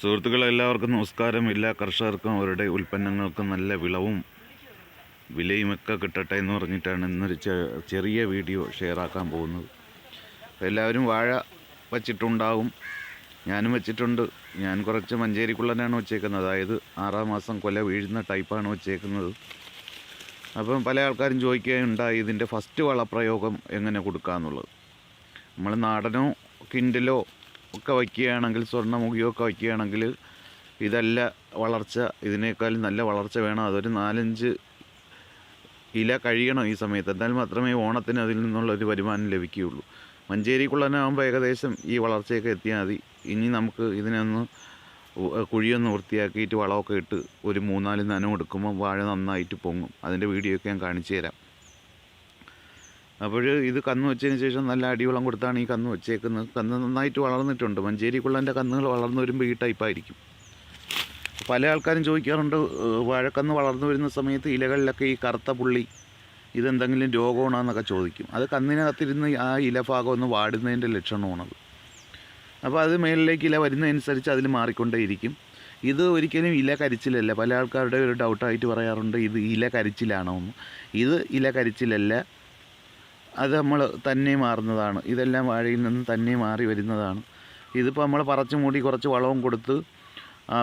സുഹൃത്തുക്കളെ എല്ലാവർക്കും നമസ്കാരം എല്ലാ കർഷകർക്കും അവരുടെ ഉൽപ്പന്നങ്ങൾക്കും നല്ല വിളവും വിലയുമൊക്കെ കിട്ടട്ടെ എന്ന് പറഞ്ഞിട്ടാണ് ഇന്നൊരു ചെറിയ വീഡിയോ ഷെയർ ആക്കാൻ പോകുന്നത്. എല്ലാവരും വാഴ വച്ചിട്ടുണ്ടാവും. ഞാനും വെച്ചിട്ടുണ്ട്. ഞാൻ കുറച്ച് മഞ്ചേരിക്കുള്ളനാണ് വെച്ചേക്കുന്നത്. അതായത് ആറാം മാസം കൊല വീഴുന്ന ടൈപ്പാണ് വെച്ചേക്കുന്നത്. അപ്പം പല ആൾക്കാരും ചോദിക്കുകയുണ്ടായി ഇതിന്റെ ഫസ്റ്റ് വളപ്രയോഗം എങ്ങനെ കൊടുക്കാമെന്നുള്ളത് നമ്മൾ നാടനോ കിൻഡലോ ഒക്കെ വയ്ക്കുകയാണെങ്കിൽ സ്വർണമുഖിയൊക്കെ വയ്ക്കുകയാണെങ്കിൽ ഇതല്ല വളർച്ച. ഇതിനേക്കാളും നല്ല വളർച്ച വേണം. അതൊരു നാലഞ്ച് ഇല കഴിയണം ഈ സമയത്ത്. എന്നാൽ മാത്രമേ ഓണത്തിന് അതിൽ നിന്നുള്ള നിന്നുള്ളൊരു വരുമാനം ലഭിക്കുകയുള്ളൂ. മഞ്ചേരി കുള്ളനാകുമ്പോൾ ഏകദേശം ഈ വളർച്ചയൊക്കെ എത്തിയാൽ മതി. ഇനി നമുക്ക് ഇതിനൊന്ന് കുഴിയൊന്ന് വൃത്തിയാക്കിയിട്ട് വളമൊക്കെ ഇട്ട് ഒരു മൂന്നാൽ നനം എടുക്കുമ്പോൾ വാഴ നന്നായിട്ട് പൊങ്ങും. അതിന്റെ വീഡിയോ ഒക്കെ ഞാൻ കാണിച്ചു തരാം. അപ്പോൾ ഇത് കന്ന് വെച്ചതിന് ശേഷം നല്ല അടിവളം കൊടുത്താണ് ഈ കന്ന് വെച്ചേക്കുന്നത്. കന്ന് നന്നായിട്ട് വളർന്നിട്ടുണ്ട്. മഞ്ചേരി കുള്ളന്റെ കന്നുകൾ വളർന്നു വരുമ്പോൾ ഈ ടൈപ്പായിരിക്കും പല ആൾക്കാരും ചോദിക്കാറുണ്ട് വാഴക്കന്ന് വളർന്നു വരുന്ന സമയത്ത് ഇലകളിലൊക്കെ ഈ കറുത്ത പുള്ളി ഇതെന്തെങ്കിലും രോഗമാണെന്നൊക്കെ ചോദിക്കും. അത് കന്നിനകത്തിരുന്ന് ആ ഇലഭാഗം ഒന്ന് വാടുന്നതിന്റെ ലക്ഷണമാണത്. അപ്പോൾ അത് മേളിലേക്ക് ഇല വരുന്നതനുസരിച്ച് അതിൽ മാറിക്കൊണ്ടേയിരിക്കും. ഇത് ഒരിക്കലും ഇല കരിച്ചിലല്ല. പല ആൾക്കാരുടെ ഒരു ഡൗട്ടായിട്ട് പറയാറുണ്ട് ഇത് ഇല കരിച്ചിലാണോ എന്ന് ഇത് ഇല കരിച്ചിലല്ല അത് നമ്മൾ തന്നെ മാറുന്നതാണ്. ഇതെല്ലാം വാഴയിൽ നിന്ന് തന്നെ മാറി വരുന്നതാണ്. ഇതിപ്പോൾ നമ്മൾ പറച്ച് മൂടി കുറച്ച് വളവും കൊടുത്ത്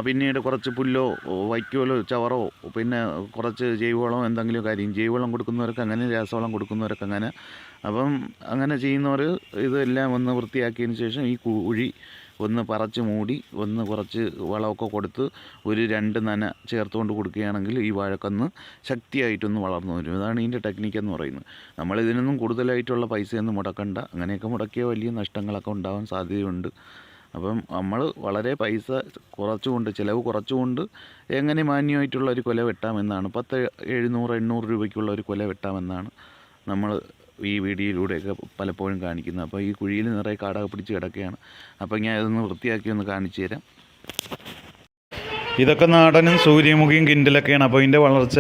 പിന്നീട് കുറച്ച് പുല്ലോ വൈക്കോലോ ചവറോ പിന്നെ കുറച്ച് ജൈവവളം എന്തെങ്കിലും കാര്യം. ജൈവവളം കൊടുക്കുന്നവർക്ക് അങ്ങനെ രാസവളം കൊടുക്കുന്നവർക്ക് അങ്ങനെ. അപ്പം അങ്ങനെ ചെയ്യുന്നവർ ഇതെല്ലാം ഒന്ന് വൃത്തിയാക്കിയതിന് ശേഷം ഈ കുഴി ഒന്ന് പറച്ച് മൂടി ഒന്ന് കുറച്ച് വളമൊക്കെ കൊടുത്ത് ഒരു രണ്ട് നന ചേർത്തുകൊണ്ട് കൊടുക്കുകയാണെങ്കിൽ ഈ വാഴക്കന്ന് ശക്തിയായിട്ടൊന്ന് വളർന്നു വരും. അതാണ് ഇതിന്റെ ടെക്നിക്ക് എന്ന് പറയുന്നത്. നമ്മൾ ഇതിനൊന്നും കൂടുതലായിട്ടുള്ള പൈസയൊന്നും മുടക്കണ്ട. അങ്ങനെയൊക്കെ മുടക്കിയ വലിയ നഷ്ടങ്ങളൊക്കെ ഉണ്ടാവാൻ സാധ്യതയുണ്ട്. അപ്പം നമ്മൾ വളരെ പൈസ കുറച്ചുകൊണ്ട് ചിലവ് കുറച്ചുകൊണ്ട് എങ്ങനെ മാന്യമായിട്ടുള്ള ഒരു കൊല വെട്ടാമെന്നാണ്. പത്ത് എഴുന്നൂറ് എണ്ണൂറ് രൂപയ്ക്കുള്ള ഒരു കൊല വെട്ടാമെന്നാണ് നമ്മൾ ഈ വീഡിയോയിലൂടെയൊക്കെ പലപ്പോഴും കാണിക്കുന്നത് അപ്പോൾ ഈ കുഴിയിൽ നിറയെ കാട പിടിച്ച് കിടക്കുകയാണ്. അപ്പോൾ ഞാൻ ഇതൊന്ന് വൃത്തിയാക്കി ഒന്ന് കാണിച്ചു തരാം. ഇതൊക്കെ നാടനും സൂര്യമുഖിയും കിൻഡലൊക്കെയാണ്. അപ്പോൾ ഇതിന്റെ വളർച്ച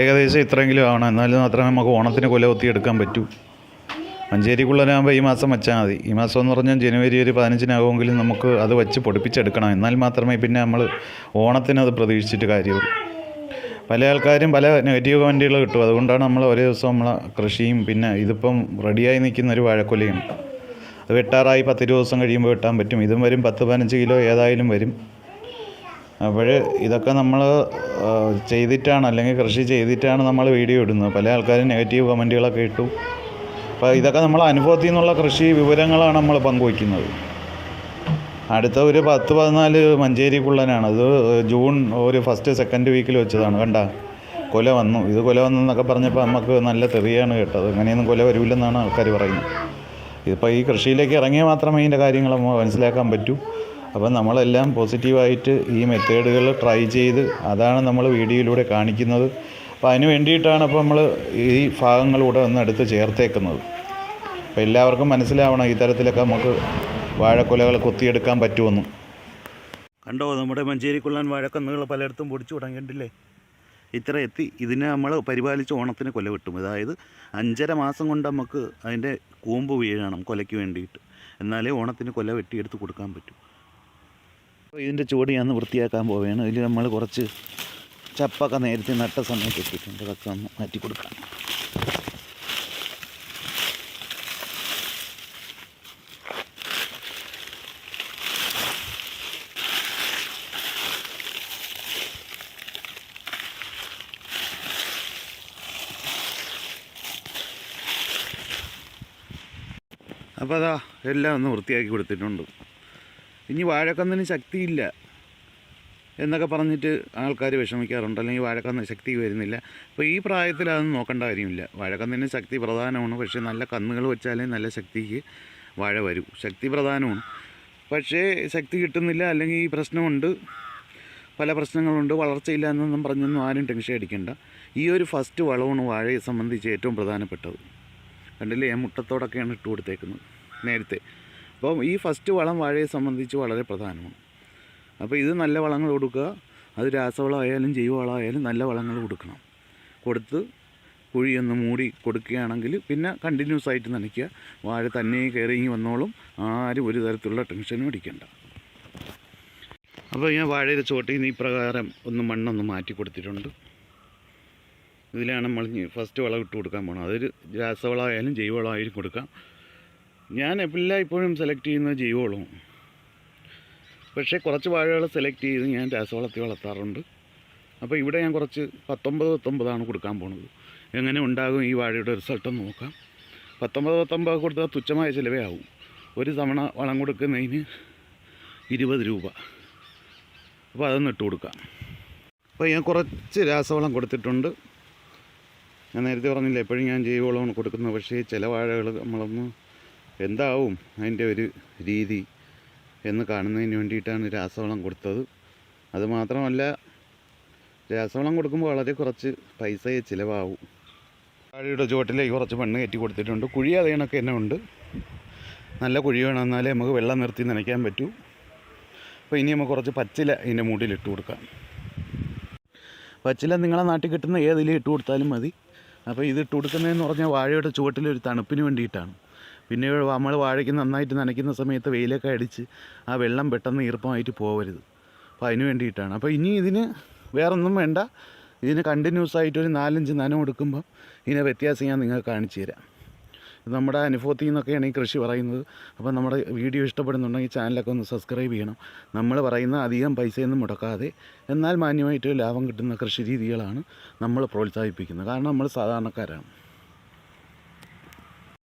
ഏകദേശം ഇത്രയെങ്കിലും ആവണം എന്നാലും മാത്രമേ നമുക്ക് ഓണത്തിന് കൊല ഒത്തിയെടുക്കാൻ പറ്റൂ. മഞ്ചേരിക്കുള്ളനാകുമ്പോൾ ഈ മാസം വെച്ചാൽ മതി. ഈ മാസം എന്ന് പറഞ്ഞാൽ ജനുവരി ഒരു പതിനഞ്ചിനാകുമെങ്കിലും നമുക്ക് അത് വെച്ച് പൊടിപ്പിച്ചെടുക്കണം. എന്നാൽ മാത്രമേ പിന്നെ നമ്മൾ ഓണത്തിന് അത് പ്രതീക്ഷിച്ചിട്ട് കാര്യമുള്ളൂ. പല ആൾക്കാരും പല നെഗറ്റീവ് കമന്റുകൾ കിട്ടും. അതുകൊണ്ടാണ് നമ്മൾ ഒരേ ദിവസം നമ്മളെ കൃഷിയും പിന്നെ ഇതിപ്പം റെഡിയായി നിൽക്കുന്ന ഒരു വാഴക്കൊലയാണ് അത് വെട്ടാറായി പത്ത് ദിവസം കഴിയുമ്പോൾ വെട്ടാൻ പറ്റും. ഇതും വരും പത്ത് പതിനഞ്ച് കിലോ ഏതായാലും വരും. അപ്പോൾ ഇതൊക്കെ നമ്മൾ ചെയ്തിട്ടാണ് അല്ലെങ്കിൽ കൃഷി ചെയ്തിട്ടാണ് നമ്മൾ വീഡിയോ ഇടുന്നത്. പല ആൾക്കാരും നെഗറ്റീവ് കമന്റുകളൊക്കെ ഇട്ടു. അപ്പോൾ ഇതൊക്കെ നമ്മൾ അനുഭവത്തിൽ നിന്നുള്ള കൃഷി വിവരങ്ങളാണ് നമ്മൾ പങ്കുവയ്ക്കുന്നത്. അടുത്ത ഒരു പത്ത് പതിനാല് മഞ്ചേരി കുള്ളനാണ്. അത് ജൂൺ ഒരു ഫസ്റ്റ് സെക്കൻഡ് വീക്കിൽ വെച്ചതാണ്. കണ്ട? കൊല വന്നു. ഇത് കൊല വന്നു എന്നൊക്കെ പറഞ്ഞപ്പോൾ നമുക്ക് നല്ല തെറിയാണ് കേട്ടത്. അങ്ങനെയൊന്നും കൊല വരില്ലെന്നാണ് ആൾക്കാർ പറയുന്നത്. ഇതിപ്പോൾ ഈ കൃഷിയിലേക്ക് ഇറങ്ങിയാൽ മാത്രമേ ഇതിന്റെ കാര്യങ്ങൾ മനസ്സിലാക്കാൻ പറ്റൂ. അപ്പം നമ്മളെല്ലാം പോസിറ്റീവായിട്ട് ഈ മെത്തേഡുകൾ ട്രൈ ചെയ്ത് അതാണ് നമ്മൾ വീഡിയോയിലൂടെ കാണിക്കുന്നത്. അപ്പോൾ അതിന് വേണ്ടിയിട്ടാണ് ഇപ്പോൾ നമ്മൾ ഈ ഭാഗങ്ങളൂടെ ഒന്ന് എടുത്ത് ചേർത്തേക്കുന്നത്. അപ്പോൾ എല്ലാവർക്കും മനസ്സിലാവണം ഈ തരത്തിലൊക്കെ നമുക്ക് വാഴക്കൊലകൾ കൊത്തിയെടുക്കാൻ പറ്റുമെന്ന്. കണ്ടോ നമ്മുടെ മഞ്ചേരി കൊള്ളാൻ വാഴക്കന്നുകൾ പലയിടത്തും പൊടിച്ചു തുടങ്ങിയിട്ടില്ലേ? ഇത്ര എത്തി ഇതിനെ നമ്മൾ പരിപാലിച്ച് ഓണത്തിന് കൊല കിട്ടും അതായത് അഞ്ചര മാസം കൊണ്ട് നമുക്ക് അതിന്റെ കൂമ്പ് വീഴണം കൊലയ്ക്ക് വേണ്ടിയിട്ട്. എന്നാലേ ഓണത്തിന് കൊല വെട്ടിയെടുത്ത് കൊടുക്കാൻ പറ്റും. ഇതിന്റെ ചുവട് ഞാൻ വൃത്തിയാക്കാൻ പോവുകയാണ്. ഇതിൽ നമ്മൾ കുറച്ച് ചപ്പൊക്കെ നേരത്തെ നട്ട സമയത്ത് എത്തിയിട്ടുണ്ട് അതൊക്കെ ഒന്ന് മാറ്റി കൊടുക്കാം. അപ്പോൾ അതാ എല്ലാം ഒന്ന് വൃത്തിയാക്കി കൊടുത്തിട്ടുണ്ട്. ഇനി വാഴക്കന്നിന് ശക്തിയില്ല എന്നൊക്കെ പറഞ്ഞിട്ട് ആൾക്കാർ വിഷമിക്കാറുണ്ട്. അല്ലെങ്കിൽ വാഴക്കന്ന് ശക്തി വരുന്നില്ല. അപ്പോൾ ഈ പ്രായത്തിൽ അതൊന്നും നോക്കേണ്ട കാര്യമില്ല. വാഴക്കന്നിന് ശക്തി പ്രധാനമാണ്. പക്ഷേ നല്ല കന്നുകൾ വെച്ചാലേ നല്ല ശക്തിക്ക് വാഴ വരൂ. ശക്തി പ്രധാനമാണ്. പക്ഷേ ശക്തി കിട്ടുന്നില്ല. അല്ലെങ്കിൽ ഈ പ്രശ്നമുണ്ട്. പല പ്രശ്നങ്ങളുണ്ട്. വളർച്ചയില്ല എന്നൊന്നും പറഞ്ഞൊന്നും ആരും ടെൻഷൻ അടിക്കണ്ട. ഈ ഒരു ഫസ്റ്റ് വളമാണ് വാഴയെ സംബന്ധിച്ച് ഏറ്റവും പ്രധാനപ്പെട്ടത്. കണ്ടില്ലേ? ഞാൻ മുട്ടത്തോടൊക്കെയാണ് ഇട്ട് കൊടുത്തേക്കുന്നത്. നേരത്തെ. അപ്പം ഈ ഫസ്റ്റ് വളം വാഴയെ സംബന്ധിച്ച് വളരെ പ്രധാനമാണ്. അപ്പോൾ ഇത് നല്ല വളങ്ങൾ കൊടുക്കുക. അത് രാസവളമായാലും ജൈവവളമായാലും നല്ല വളങ്ങൾ കൊടുക്കണം. കൊടുത്ത് കുഴിയൊന്ന് മൂടി കൊടുക്കുകയാണെങ്കിൽ പിന്നെ കണ്ടിന്യൂസ് ആയിട്ട് നനയ്ക്കുക. വാഴ തന്നെ കയറിങ്ങി വന്നോളും. ആരും ഒരു തരത്തിലുള്ള ടെൻഷനും അടിക്കണ്ട. അപ്പോൾ ഞാൻ വാഴയുടെ ചുവട്ടിൽ നിന്ന് ഈ പ്രകാരം ഒന്ന് മണ്ണൊന്ന് മാറ്റി കൊടുത്തിട്ടുണ്ട്. ഇതിലാണ് നമ്മൾ ഫസ്റ്റ് വളം ഇട്ട് കൊടുക്കാൻ പോകണം അതൊരു രാസവളമായാലും ജൈവവളമായാലും കൊടുക്കാം. ഞാൻ എല്ലാം ഇപ്പോഴും സെലക്ട് ചെയ്യുന്നത് ജൈവവളവും പക്ഷേ കുറച്ച് വാഴകൾ സെലക്ട് ചെയ്ത് ഞാൻ രാസവളത്തിൽ വളർത്താറുണ്ട്. അപ്പോൾ ഇവിടെ ഞാൻ കുറച്ച് പത്തൊമ്പത് പത്തൊമ്പതാണ് കൊടുക്കാൻ പോണത്. എങ്ങനെ ഉണ്ടാകും ഈ വാഴയുടെ റിസൾട്ട് നോക്കാം. പത്തൊമ്പത് പത്തൊമ്പത് കൊടുത്താൽ തുച്ഛമായ ചിലവേ ആവും. ഒരു തവണ വളം കൊടുക്കുന്നതിന് ഇരുപത് രൂപ. അപ്പോൾ അതൊന്ന് ഇട്ട് കൊടുക്കാം. അപ്പോൾ ഞാൻ കുറച്ച് രാസവളം കൊടുത്തിട്ടുണ്ട്. ഞാൻ നേരത്തെ പറഞ്ഞില്ല എപ്പോഴും ഞാൻ ജൈവവളമാണ് കൊടുക്കുന്നത്. പക്ഷേ ചില വാഴകൾ നമ്മളൊന്ന് എന്താവും അതിന്റെ ഒരു രീതി എന്ന് കാണുന്നതിന് വേണ്ടിയിട്ടാണ് രാസവളം കൊടുത്തത്. അതുമാത്രമല്ല രാസവളം കൊടുക്കുമ്പോൾ വളരെ കുറച്ച് പൈസയെ ചിലവാകും. വാഴയുടെ ചുവട്ടിലേക്ക് കുറച്ച് മണ്ണ് കയറ്റി കൊടുത്തിട്ടുണ്ട്. കുഴി അതേ കണക്ക് തന്നെ ഉണ്ട്. നല്ല കുഴി വേണം എന്നാലേ നമുക്ക് വെള്ളം നിർത്തി നനയ്ക്കാൻ പറ്റൂ. അപ്പോൾ ഇനി നമുക്ക് കുറച്ച് പച്ചില ഇതിന്റെ മൂട്ടിൽ ഇട്ട് കൊടുക്കാം. പച്ചില നിങ്ങളെ നാട്ടിൽ കിട്ടുന്ന ഏതിലും ഇട്ട് കൊടുത്താലും മതി. അപ്പോൾ ഇത് ഇട്ട് കൊടുക്കുന്നതെന്ന് പറഞ്ഞാൽ വാഴയുടെ ചുവട്ടിലൊരു തണുപ്പിന് വേണ്ടിയിട്ടാണ്. പിന്നെ നമ്മൾ വാഴയ്ക്ക് നന്നായിട്ട് നനയ്ക്കുന്ന സമയത്ത് വെയിലൊക്കെ അടിച്ച് ആ വെള്ളം പെട്ടെന്ന് ഈർപ്പമായിട്ട് പോകരുത് അപ്പോൾ അതിന് വേണ്ടിയിട്ടാണ്. അപ്പോൾ ഇനി ഇതിന് വേറൊന്നും വേണ്ട. ഇതിന് കണ്ടിന്യൂസ് ആയിട്ട് ഒരു നാലഞ്ച് നനം എടുക്കുമ്പം ഇതിനെ വ്യത്യാസം ഞാൻ നിങ്ങൾക്ക് കാണിച്ചു തരാം. നമ്മുടെ അനുഭവത്തിൽ നിന്നൊക്കെയാണ് ഈ കൃഷി പറയുന്നത്. അപ്പോൾ നമ്മുടെ വീഡിയോ ഇഷ്ടപ്പെടുന്നുണ്ടെങ്കിൽ ചാനലൊക്കെ ഒന്ന് സബ്സ്ക്രൈബ് ചെയ്യണം. നമ്മൾ പറയുന്ന അധികം പൈസയൊന്നും മുടക്കാതെ എന്നാൽ മാന്യമായിട്ട് ലാഭം കിട്ടുന്ന കൃഷി രീതികളാണ് നമ്മൾ പ്രോത്സാഹിപ്പിക്കുന്നത്. കാരണം നമ്മൾ സാധാരണക്കാരാണ്.